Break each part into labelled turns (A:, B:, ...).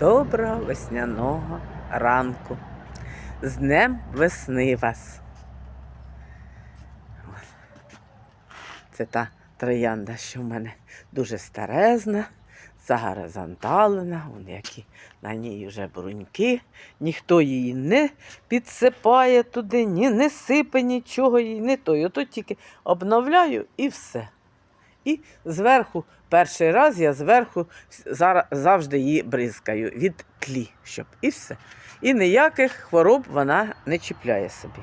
A: Доброго весняного ранку. З Днем весни вас. Це та троянда, що в мене дуже старезна, загоризонталена, вон які на ній вже бруньки. Ніхто її не підсипає туди, ні не сипе нічого їй, не той. Ото тільки обновляю і все. І зверху, перший раз я зверху завжди її бризкаю від тлі, щоб і все. І ніяких хвороб вона не чіпляє собі.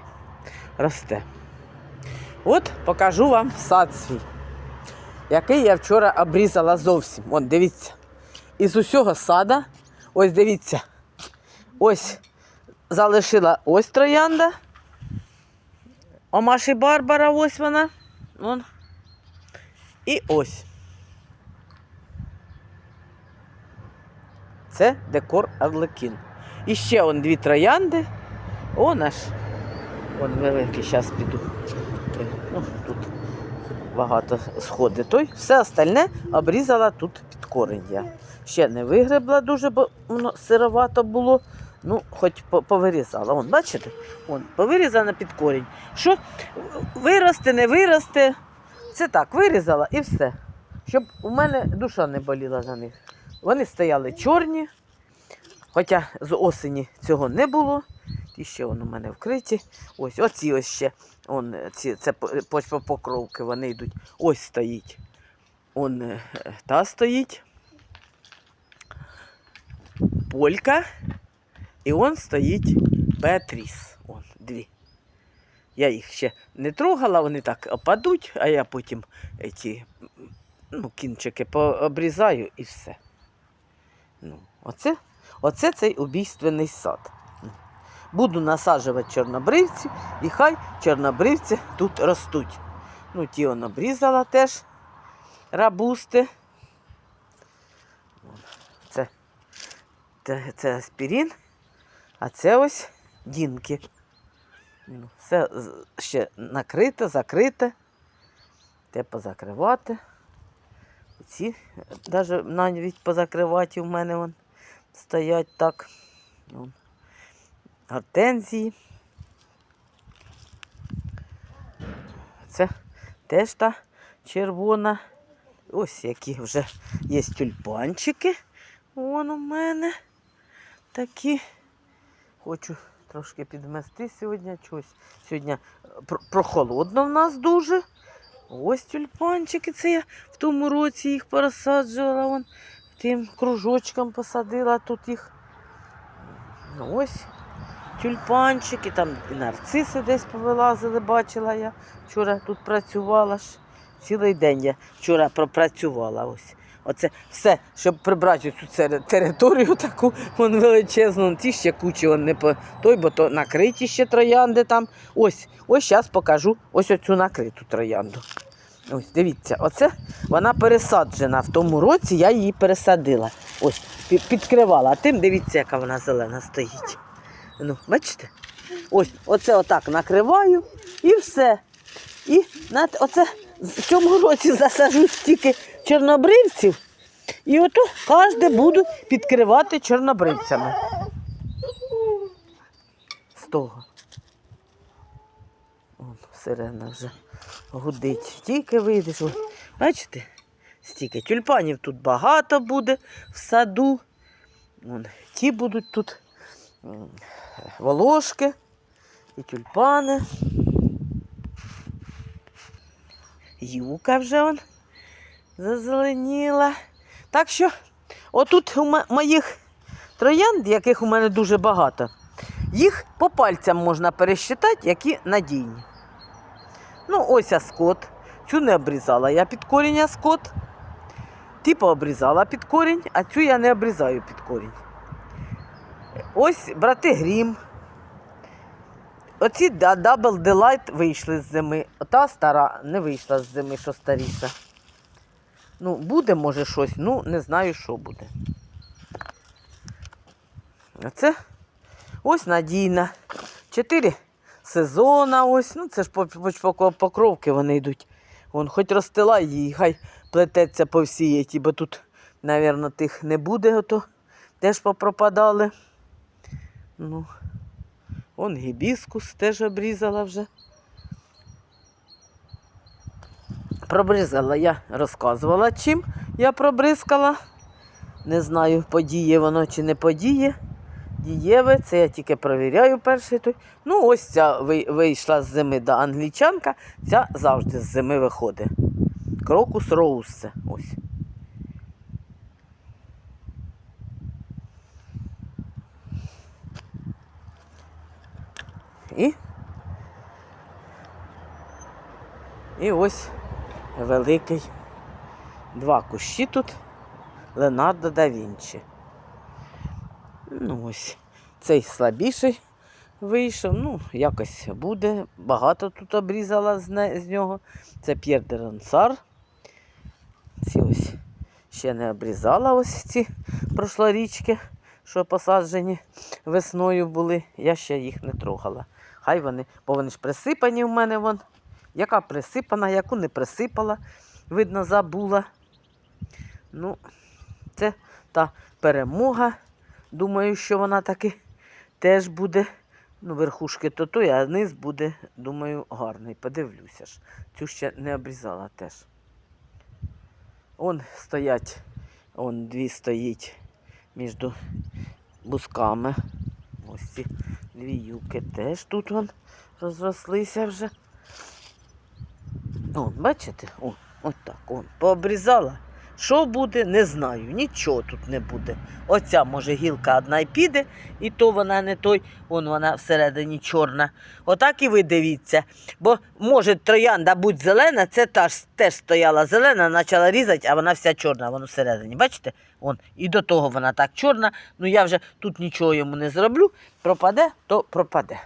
A: Росте. От покажу вам сад свій, який я вчора обрізала зовсім. Вон, дивіться. Із усього сада, ось дивіться, ось залишила ось троянда. Омаші Барбара, ось вона. Вон. І ось. Це декор Арлекін. І ще он дві троянди. О наш. Вон великий, зараз піду. Ну, тут багато сходить. Той. Все остальне обрізала тут під корень я. Ще не вигребла дуже, бо воно сировато було. Ну, хоч повирізала. Вон, бачите? Вон, повирізана під корінь. Що виросте, не виросте. Це так, вирізала і все. Щоб у мене душа не боліла за них. Вони стояли чорні, хоча з осені цього не було. І ще вон у мене вкриті. Ось, оці ось ще. Он, ці, це по- почвопокровки, вони йдуть. Ось стоїть. Он е, та стоїть. Полька. І он стоїть Беатріс. Он, дві. Я їх ще не трогала, вони так опадуть, а я потім ці ну, кінчики пообрізаю і все. Ну, оце, оце цей убійственний сад. Буду насаджувати чорнобривці, і хай чорнобривці тут ростуть. Ну, ті он обрізала теж рабусти. Це, це, це аспірин, а це ось дінки. Ну, Все ще накрите, закрите. Те позакривати. Ці навіть навіть позакривати у мене вон, стоять так. Вон. Гортензії. Це теж та червона. Ось які вже є тюльпанчики. Вон у мене такі. Хочу трошки підмести сьогодні чогось. Сьогодні е, прохолодно в нас дуже. Ось тюльпанчики. Це я в тому році їх посаджувала, Вон, тим кружочком посадила тут їх. Ну, Ось тюльпанчики, там і нарциси десь повилазили, бачила я. Вчора тут працювала ж. Цілий день я вчора пропрацювала. Ось. Оце все, щоб прибрати цю територію таку вон величезну, ті ще кучі вон не по той, бо то накриті ще троянди там. Ось, ось зараз покажу ось оцю накриту троянду. Ось, дивіться, оце вона пересаджена. В тому році я її пересадила. Ось, підкривала. А тим дивіться, яка вона зелена стоїть. Ну, бачите? Ось, оце отак накриваю і все. І знаєте, оце в цьому році засажу стільки чорнобривців, і ото кожне буду підкривати чорнобривцями. З того. Вон, сирена вже гудить. Тільки вийдеш. Бачите? Стільки тюльпанів тут багато буде в саду. Вон, ті будуть тут волошки і тюльпани. Юка вже он зазеленіла. Так що, отут у моїх троянд, яких у мене дуже багато, їх по пальцям можна пересчитати, які надійні. Ну, ось аскот. Цю не обрізала я під корінь аскот. Типу обрізала під корінь, а цю я не обрізаю під корінь. Ось брати грім. Оці да- Double Delight вийшли з зими. Ота стара не вийшла з зими, що старіша. Ну, буде, може, щось, ну, не знаю, що буде. А це ось надійна. Чотири сезона ось. Ну, це ж по, по, по- покровки вони йдуть. Вон, хоч розстилай її, хай плететься по всій, еті, бо тут, мабуть, тих не буде ото теж попропадали. Ну, он гібіскус теж обрізала вже. Пробризала я розказувала, чим я пробризкала. Не знаю, подіє воно чи не подіє. Дієве, це я тільки провіряю перший той. Ну, ось ця вийшла з зими да, англічанка, ця завжди з зими виходить. Крокус роуз це ось. І, і ось великий. Два кущі тут Леонардо да Вінчі. Ну ось, цей слабіший вийшов. Ну, якось буде. Багато тут обрізала з, не, з нього. Це П'єр де Рансар. Ці ось ще не обрізала ось ці прошлорічки, що посаджені весною були. Я ще їх не трогала. Хай вони, бо вони ж присипані в мене вон. Яка присипана, яку не присипала, видно, забула. Ну, це та перемога. Думаю, що вона таки теж буде. Ну, верхушки то той, а низ буде, думаю, гарний. Подивлюся ж. Цю ще не обрізала теж. Он стоять, он дві стоїть між бусками. Ось ці дві юки теж тут вон розрослися вже. О, бачите? О, от так, он, пообрізала. Що буде, не знаю. Нічого тут не буде. Оця, може, гілка одна й піде, і то вона не той, вон вона всередині чорна. Отак і ви дивіться. Бо може троянда будь зелена, це та ж теж стояла зелена, почала різати, а вона вся чорна, вона всередині. Бачите? Вон, і до того вона так чорна. Ну я вже тут нічого йому не зроблю. Пропаде, то пропаде.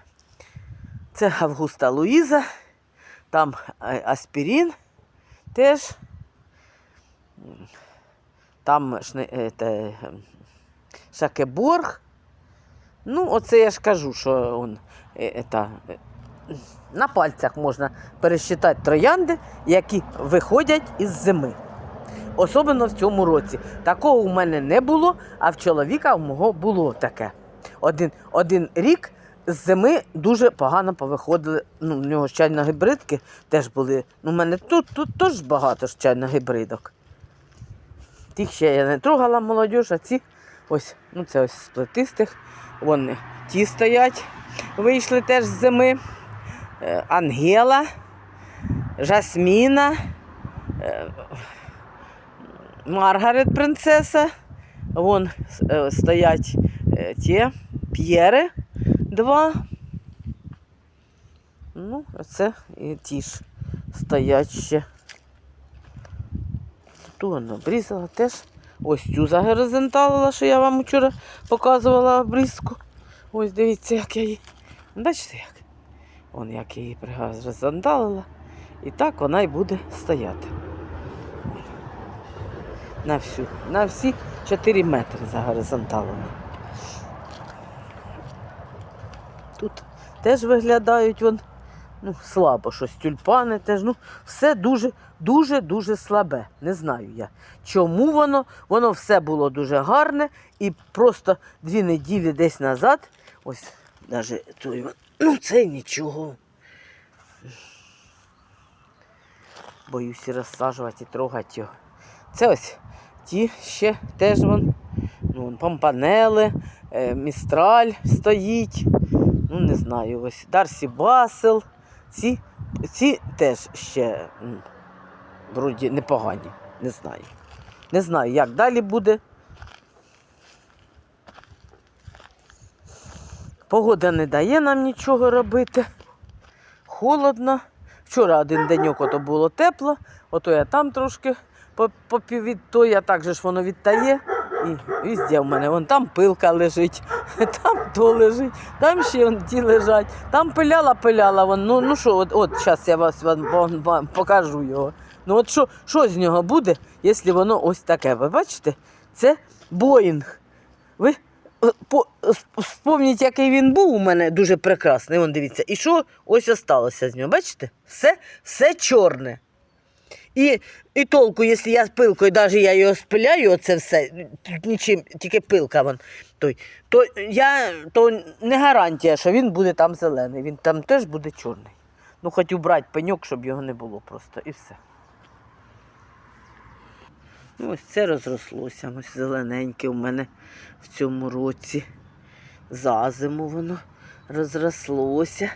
A: Це Августа Луїза, там аспірин теж. Там е, Шакеборг. Ну, оце я ж кажу, що он, е, е, е, на пальцях можна пересчитати троянди, які виходять із зими. Особливо в цьому році. Такого у мене не було, а в чоловіка у мого було таке. Один, один рік з зими дуже погано повиходили. Ну, в нього ж чайно-гибридки теж були. Ну, у мене тут, тут теж багато ж чайно-гибридок. Тих ще я не трогала молодіж, а ці ось, ну це ось з плетистих. Вони ті стоять, вийшли теж з зими. Е, Ангела, Жасміна, е, Маргарет принцеса. Вон е, стоять е, ті п'єри два. Ну, оце і ті ж стоять ще. Ту вона обрізала теж. Ось цю загоризонталила, що я вам вчора показувала обрізку. Ось дивіться, як я її. Бачите як? Вон як я її пригоризонталила. І так вона й буде стояти. На всю, на всі 4 метри загоризонталена. Тут теж виглядають вон, ну, слабо щось, тюльпани теж. Ну, все дуже, дуже, дуже слабе. Не знаю я. Чому воно? Воно все було дуже гарне і просто дві неділі десь назад. Ось навіть той, ну це нічого. Боюся розсаджувати і трогати його. Це ось ті ще теж вон, ну, помпанели, е, містраль стоїть. Ну, не знаю, ось Дарсі Басел. Ці, ці теж ще вроді непогані. Не знаю. Не знаю, як далі буде. Погода не дає нам нічого робити. Холодно. Вчора один деньок ото було тепло, ото я там трошки від той, так же ж воно відтає. І везде в мене. Вон там пилка лежить, там то лежить, там ще вон ті лежать. Там пиляла, пиляла. Вон. Ну, ну що, от, от зараз я вас вам, вам- покажу його. Ну от що, що з нього буде, якщо воно ось таке? Ви бачите? Це Боїнг. Ви е, по, с- вспомніть, який він був у мене дуже прекрасний. Вон дивіться. І що ось осталося з нього? Бачите? Все, все чорне. І, і толку, якщо я з пилкою, навіть я його спиляю, оце все, нічим, тільки пилка вон, той, то, я, то не гарантія, що він буде там зелений, він там теж буде чорний. Ну, хоч убрати пеньок, щоб його не було просто, і все. Ну, ось це розрослося, ось зелененьке у мене в цьому році. За зиму воно розрослося.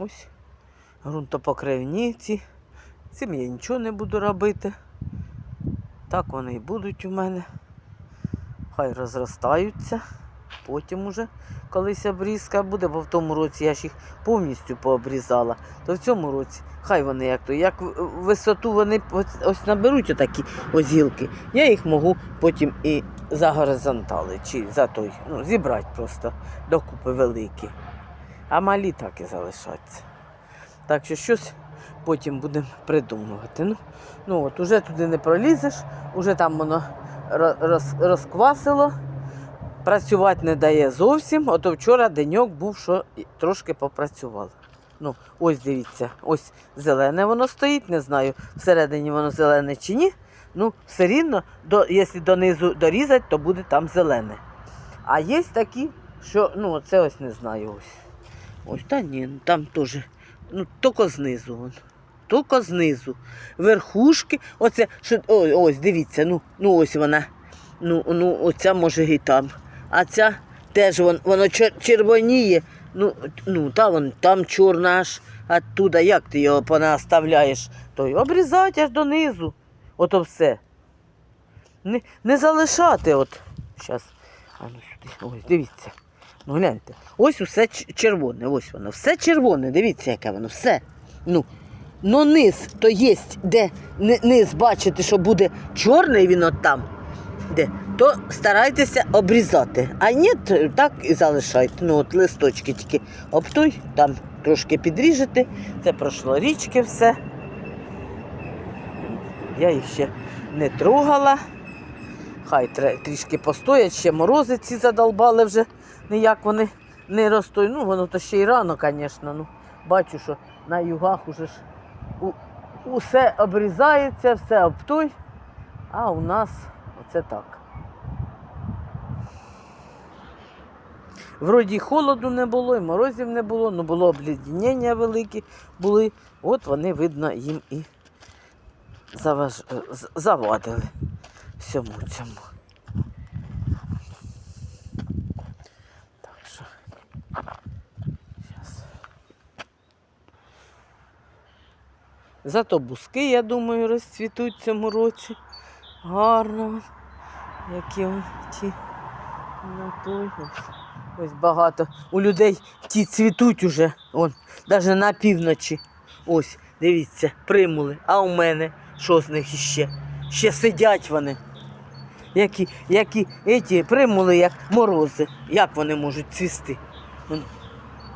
A: Ось ґрунтопокривні ці. Цим я нічого не буду робити. Так вони і будуть у мене. Хай розростаються. Потім уже колись обрізка буде, бо в тому році я ж їх повністю пообрізала. То в цьому році хай вони як то, як висоту вони ось, наберуть отакі ось гілки, я їх можу потім і за горизонтали, чи за той, ну, зібрати просто докупи великі. А малі так і залишаться. Так що щось потім будемо придумувати. Ну, ну от, уже туди не пролізеш, уже там воно роз, розквасило, працювати не дає зовсім. Ото вчора деньок був, що трошки попрацювало. Ну, ось дивіться, ось зелене воно стоїть, не знаю, всередині воно зелене чи ні. Ну, все рівно, до, якщо донизу дорізати, то буде там зелене. А є такі, що, ну, це ось не знаю ось. Ось, та ні, ну там теж. Ну, тільки знизу вон. Тільки знизу. Верхушки, оце, що, ой, ось, дивіться, ну, ну ось вона. Ну, ну, оця може і там. А ця теж вон, воно червоніє. Ну, ну та вон, там чорна аж оттуда. Як ти його понаставляєш? Той обрізати аж донизу. Ото все. Не, не залишати от. Щас. А ну сюди. Ось, дивіться. Ну гляньте. Ось усе червоне, ось воно. Все червоне, дивіться, яке воно, все. Ну, ну низ то є, де низ бачите, що буде чорний він от там, де, то старайтеся обрізати. А ні, так і залишайте. Ну, от листочки тільки обтуй, там трошки підріжете. Це пройшло річки все. Я їх ще не трогала. Хай трішки постоять, ще морози ці задолбали вже ніяк вони не ростуть. Ну, воно то ще й рано, звісно. Ну, бачу, що на югах уже ж у, усе обрізається, все обтуй, а у нас оце так. Вроді холоду не було, і морозів не було, ну було обледенення великі були. От вони, видно, їм і заваж... завадили всьому цьому. Так що. Щас. Зато буски, я думаю, розцвітуть в цьому році. Гарно. Які ті. Ну, той. Ось багато. У людей ті цвітуть уже. Он, навіть на півночі. Ось, дивіться, примули. А у мене що з них іще? Ще сидять вони. Які, які еті примули, як морози. Як вони можуть цвісти?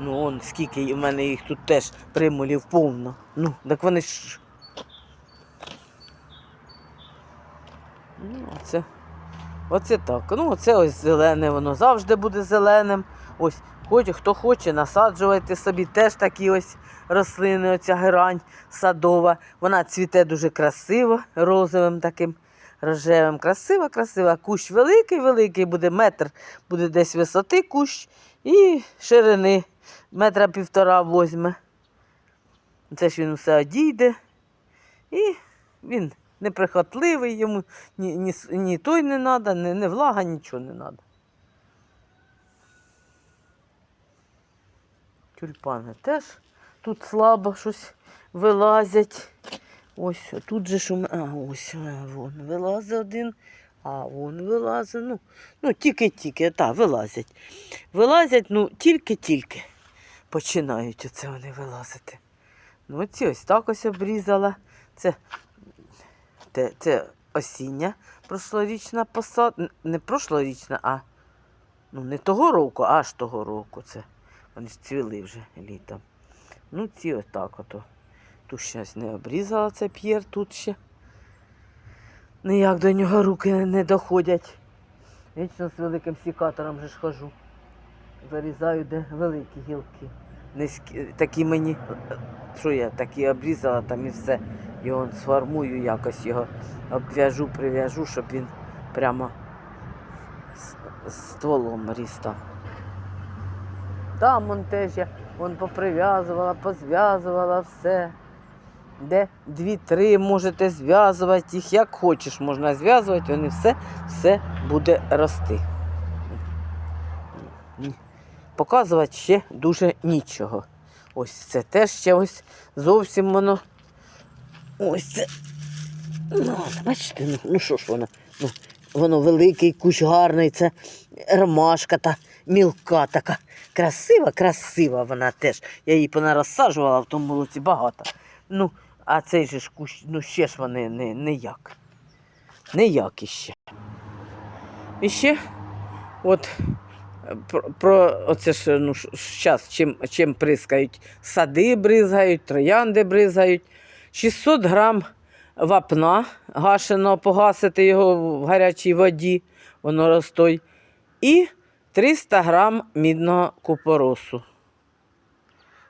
A: Ну, он скільки у мене їх тут теж примулів повно. Ну, так вони ж. Ну, оце, оце так. Ну, оце ось зелене, воно завжди буде зеленим. Ось, хоч, хто хоче, насаджувати собі теж такі ось рослини, оця герань садова. Вона цвіте дуже красиво, розовим таким рожевим. Красива, красива. Кущ великий, великий, буде метр, буде десь висоти кущ і ширини метра півтора возьме. Це ж він усе одійде. І він неприхотливий, йому ні, ні, ні той не треба, ні, ні влага, нічого не треба. Тюльпани теж тут слабо щось вилазять. Ось тут же ж. А, ось вон вилазить один, а вон вилазить. Ну, ну тільки-тільки, так, вилазять. Вилазять, ну, тільки-тільки починають оце вони вилазити. Ну, оці ось так ось обрізала. Це, це, це осіння прошлорічна посадка. Не прошлорічна, а ну, не того року, аж того року. Це. Вони ж цвіли вже літом. Ну, ці отак ото. Тут щось не обрізала це п'єр тут ще. Ніяк до нього руки не доходять. Вічно з великим сікатором же ж хожу. Зарізаю, де великі гілки. низькі, такі мені, що я такі обрізала там і все. Його сформую якось його обв'яжу, прив'яжу, щоб він прямо стволом ріс там. Он теж я вон поприв'язувала, позв'язувала все. Де дві-три можете зв'язувати їх, як хочеш, можна зв'язувати, вони все, все буде рости. Показувати ще дуже нічого. Ось це теж ще ось зовсім воно. Ось це. Ну, бачите, ну, ну що ж воно? Ну, воно великий, кущ гарний, це ромашка та мілка така. Красива, красива вона теж. Я її понарозсаджувала в тому році багато. Ну, а цей же ж кущ, ну ще ж вони не, як. Не як іще. І ще, от про, про оце ж ну, зараз чим, чим прискають. Сади бризгають, троянди бризгають. 600 грам вапна гашеного, погасити його в гарячій воді, воно розтой. І 300 грам мідного купоросу.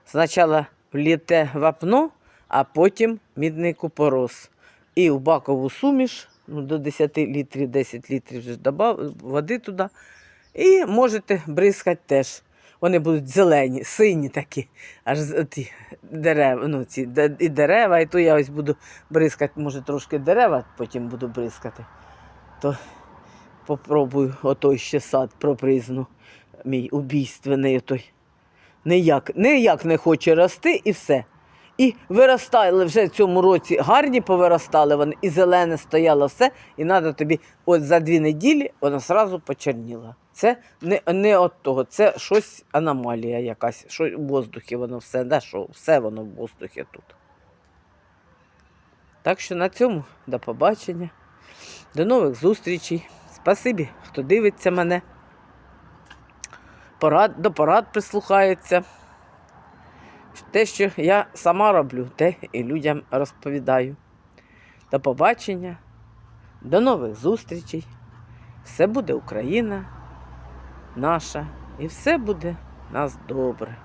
A: Спочатку вліте вапно, а потім мідний купорос. І в бакову суміш, ну, до 10 літрів, 10 літрів вже води туди. І можете бризкати теж. Вони будуть зелені, сині такі, аж ті дерева, ну, ці, і дерева, і то я ось буду бризкати, може трошки дерева, потім буду бризкати. То попробую отой ще сад пропризну, мій убійственний отой. Ніяк, ніяк не хоче рости і все. І виростали вже в цьому році гарні повиростали вони, і зелене стояло все, і треба тобі от за дві неділі воно одразу почерніло. Це не, не от того, це щось аномалія якась, що в воздухі воно все, да, що все воно в воздухі тут. Так що на цьому до побачення. До нових зустрічей. Спасибі, хто дивиться мене. Порад, до порад прислухається. Те, що я сама роблю, те і людям розповідаю. До побачення, до нових зустрічей. Все буде Україна наша, і все буде у нас добре.